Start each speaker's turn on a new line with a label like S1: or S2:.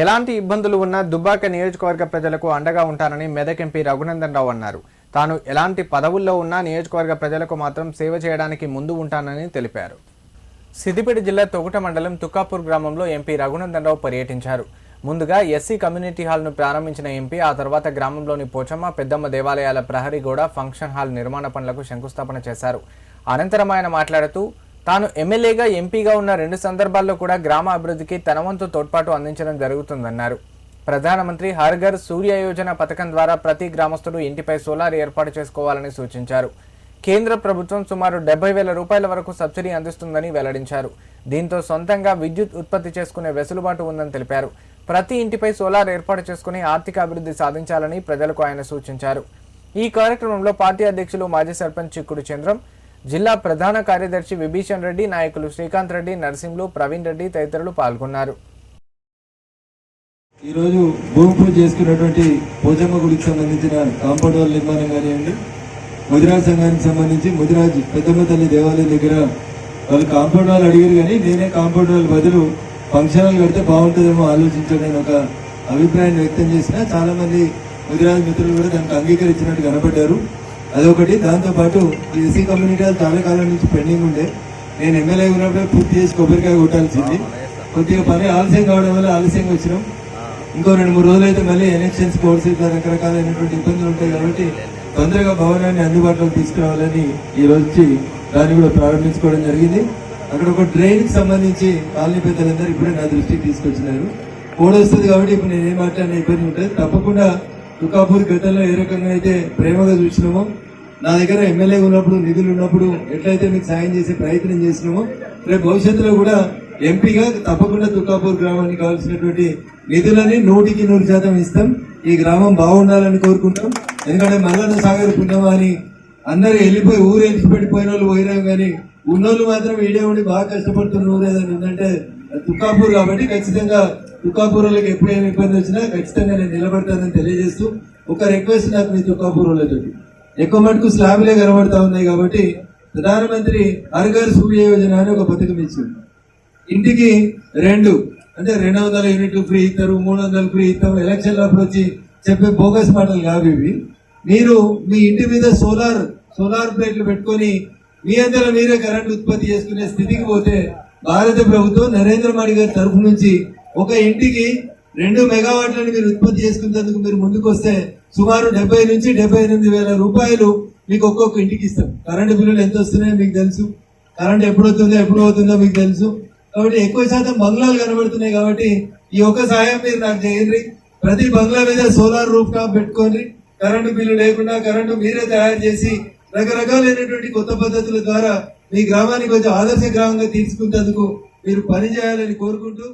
S1: ఎలాంటి ఇబ్బందులు ఉన్నా దుబ్బాక నియోజకవర్గ ప్రజలకు అండగా ఉంటానని మెదక్ ఎంపీ రఘునందన్ రావు అన్నారు. తాను ఎలాంటి పదవుల్లో ఉన్నా నియోజకవర్గ ప్రజలకు మాత్రం సేవ చేయడానికి ముందు ఉంటానని తెలిపారు. సిద్దిపేట జిల్లా తొగుట మండలం తుక్కాపూర్ గ్రామంలో ఎంపీ రఘునందన్ రావు పర్యటించారు. ముందుగా ఎస్సీ కమ్యూనిటీ హాల్ను ప్రారంభించిన ఎంపీ ఆ తర్వాత గ్రామంలోని పోచమ్మ పెద్దమ్మ దేవాలయాల ప్రహరీ గోడ ఫంక్షన్ హాల్ నిర్మాణ పనులకు శంకుస్థాపన చేశారు. అనంతరం ఆయన మాట్లాడుతూ తాను ఎమ్మెల్యేగా ఎంపీగా ఉన్న రెండు సందర్భాల్లో కూడా గ్రామ అభివృద్ధికి తన వంతు తోడ్పాటు అందించడం జరుగుతుందన్నారు. ప్రధానమంత్రి హర్ఘర్ సూర్య యోజన పథకం ద్వారా ప్రతి గ్రామస్తుడు ఇంటిపై సోలార్ ఏర్పాటు చేసుకోవాలని సూచించారు. కేంద్ర ప్రభుత్వం సుమారు డెబ్బై వేల రూపాయల వరకు సబ్సిడీ అందిస్తుందని వెల్లడించారు. దీంతో సొంతంగా విద్యుత్ ఉత్పత్తి చేసుకునే వెసులుబాటు ఉందని తెలిపారు. ప్రతి ఇంటిపై సోలార్ ఏర్పాటు చేసుకుని ఆర్థిక అభివృద్ధి సాధించాలని ప్రజలకు ఆయన సూచించారు. ఈ కార్యక్రమంలో పార్టీ అధ్యక్షులు మాజీ సర్పంచ్ చిక్కుడు చంద్రం జిల్లా ప్రధాన కార్యదర్శి విభీషణ్ రెడ్డి నాయకులు శ్రీకాంత్ రెడ్డి నరసింహులు ప్రవీణ్ రెడ్డి తదితరులు పాల్గొన్నారు.
S2: ఈరోజు భూమి పూజ చేసుకున్నటువంటి పోచమ్మ గుడికి సంబంధించిన కాంపౌండ్ వాల్ నిర్మాణం కానివ్వండి ముదిరాజ్ సంఘానికి సంబంధించి ముదిరాజ్ పెద్దమ్మ తల్లి దేవాలయం దగ్గర వాళ్ళు కాంపౌండ్ వాల్ అడిగారు కానీ నేనే కాంపౌండ్ వాల్ బదులు ఫంక్షన్ హాల్ కడితే బాగుంటుందేమో ఆలోచించాలని ఒక అభిప్రాయం వ్యక్తం చేసిన చాలా మంది ముదిరాజ్ మిత్రులు కూడా దానికి అంగీకరించినట్టు కనబడ్డారు అదొకటి. దాంతో పాటు ఎస్సీ కమ్యూనిటీ హాల్ చాలా కాలం నుంచి పెండింగ్ ఉండే. నేను ఎమ్మెల్యే ఉన్నప్పుడే పూర్తి చేసి కొబ్బరికాయ కొట్టాల్సింది. కొద్దిగా పని ఆలస్యం కావడం వల్ల ఆలస్యంగా వచ్చినాం. ఇంకో రెండు మూడు రోజులు అయితే మళ్ళీ ఎలక్షన్స్ కోర్స్ రకరకాలైనటువంటి ఇబ్బందులు ఉంటాయి కాబట్టి తొందరగా భవనాన్ని అందుబాటులోకి తీసుకురావాలని ఈ రోజు దాన్ని కూడా ప్రారంభించుకోవడం జరిగింది. అక్కడ ఒక డ్రైన్కి సంబంధించి కాలనీ పెద్దలందరూ ఇప్పుడే నా దృష్టికి తీసుకొచ్చినారు. కోడ్ వస్తుంది కాబట్టి ఇప్పుడు నేను మాట్లాడిన ఇబ్బంది ఉంటుంది. తప్పకుండా తుకాపూర్ గతంలో ఏ రకంగా అయితే ప్రేమగా చూసినామో నా దగ్గర ఎమ్మెల్యే ఉన్నప్పుడు నిధులు ఉన్నప్పుడు ఎట్లయితే మీకు సాయం చేసే ప్రయత్నం చేసినామో రేపు భవిష్యత్తులో కూడా ఎంపీగా తప్పకుండా తుకాపూర్ గ్రామానికి కావాల్సినటువంటి నిధులని నూటికి నూరు శాతం ఇస్తాం. ఈ గ్రామం బాగుండాలని కోరుకుంటాం. ఎందుకంటే మల్లన్న సాగర్ పుణ్యమా అని అందరు వెళ్ళిపోయి ఊరు వెళ్ళిపెట్టిపోయిన వాళ్ళు పోయినాం కానీ ఉన్నోళ్ళు మాత్రం ఈడే ఉండి బాగా కష్టపడుతున్న ఊరు ఏదైనా ఉందంటే తుకాపూర్ కాబట్టి ఖచ్చితంగా తుకాపూర్ వాళ్ళకి ఇబ్బంది వచ్చినా ఖచ్చితంగా నేను నిలబడతానని తెలియజేస్తూ ఒక రిక్వెస్ట్ నాకు మీ తుకాపూర్ ఎక్కువ మటుకు స్లాబ్లే కనబడతా ఉన్నాయి కాబట్టి ప్రధానమంత్రి అరగర్ సూర్య యోజన అని ఒక పథకం ఇచ్చింది ఇంటికి రెండు అంటే రెండు వందల యూనిట్లు ఫ్రీ ఇస్తారు మూడు వందలు ఫ్రీ ఇస్తాం ఎలక్షన్ అప్పుడు వచ్చి చెప్పే బోగస్ మాటలు కావు ఇవి. మీరు మీ ఇంటి మీద సోలార్ సోలార్ ప్లేట్లు పెట్టుకొని మీ అందరూ మీరే కరెంట్ ఉత్పత్తి చేసుకునే స్థితికి పోతే భారత ప్రభుత్వం నరేంద్ర మోడీ గారి తరఫు నుంచి ఒక ఇంటికి రెండు మెగావాట్లను మీరు ఉత్పత్తి చేసుకునేందుకు మీరు ముందుకు వస్తే సుమారు డెబ్బై నుంచి డెబ్బై ఎనిమిది వేల రూపాయలు మీకు ఒక్కొక్క ఇంటికి ఇస్తాం. కరెంటు బిల్లులు ఎంత వస్తున్నాయో మీకు తెలుసు. కరెంట్ ఎప్పుడు వస్తుందో ఎప్పుడు అవుతుందో మీకు తెలుసు. కాబట్టి ఎక్కువ శాతం బంగ్లాలు కనబడుతున్నాయి కాబట్టి ఈ ఒక్క సాయం మీరు నాకు చేయండి. ప్రతి బంగ్లా మీద సోలార్ రూఫ్ టాప్ పెట్టుకోండి. కరెంటు బిల్లు లేకుండా కరెంటు మీరే తయారు చేసి రకరకాలైనటువంటి కొత్త పద్ధతుల ద్వారా మీ గ్రామాన్ని కొంచెం ఆదర్శ గ్రామంగా తీసుకునేందుకు మీరు పని చేయాలని కోరుకుంటూ